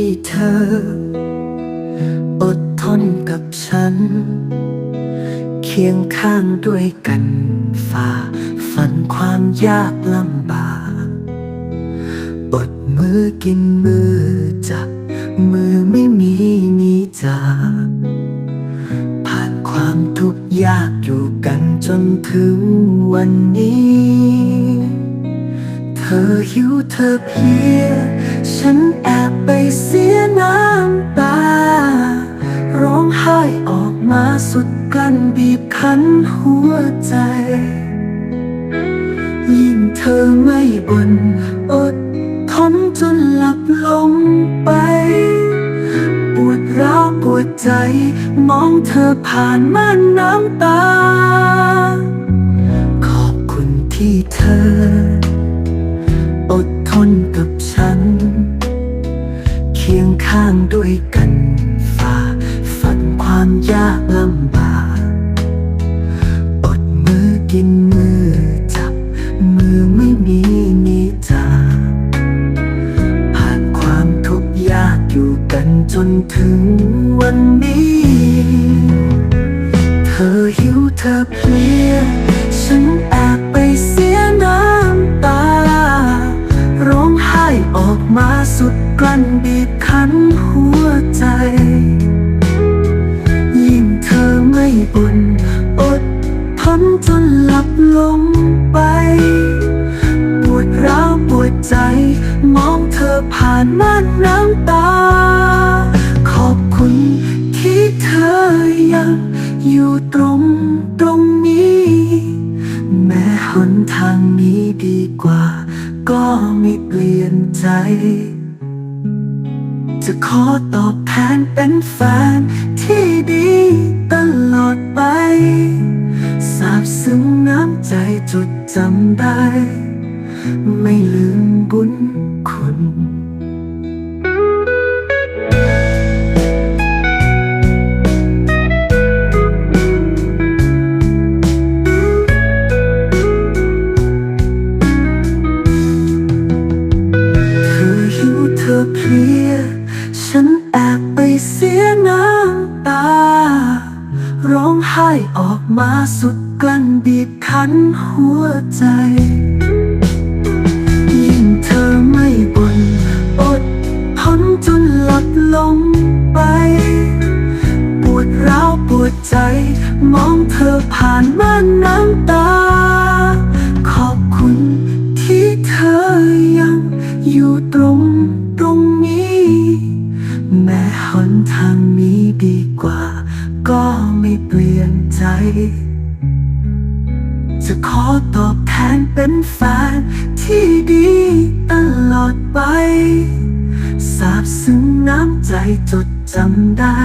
ที่เธอ อดทนกับฉัน เคียงข้างด้วยกันฝ่าฝันความยากลำบากอดมือกินมือจับมือไม่มีนี้จาผ่านความทุกข์ยากอยู่กันจนถึงวันนี้ เธอหิวเธอเพีย ฉันแอบไปเสียน้ำตา ร้องไห้ออกมาสุดกันบีบคั้นหัวใจ ยิ่งเธอไม่บน่นอดทนจนหลับลงไป ปวดร้าวปวดใจ มองเธอผ่านม่านน้ำตา ขอบคุณที่เธอ นความยากลำบากอดมือกินมือจับ มือไม่มีมีจาผ่านความทุกข์ยากอยู่กันจนถึงวันนี้ เธอหิวเธอเพลีย ฉันแอบไปเสียน้ำตา ร้องไห้ออกมาสุดกลั้นบีบ นจนหลับลงไปปวดร้าวปวดใจ มองเธอผ่านม่านน้ำตา ขอบคุณที่เธอยังอยู่ตรงตรงนี้ แม้หนทางนี้ดีกว่า ก็ไม่เปลี่ยนใจ จะขอตอบแทนเป็นแฟนที่ดีตลอดไป จด ร้องไห้ออกมาสุดกลั้นบีบคั้นหัวใจ ยิ่งเธอไม่บน่นอดทนจนหลับลงไป ปวดร้าวปวดใจ มองเธอผ่านม่านน้ำตา ขอบคุณที่เธอยังอยู่ตรงตรงนี้ แม้หนทางนี้ดี ไม่เปลี่ยนใจ จะขอตอบแทนเป็นแฟนที่ดีตลอดไป สาบซึ้งน้ำใจจดจำได้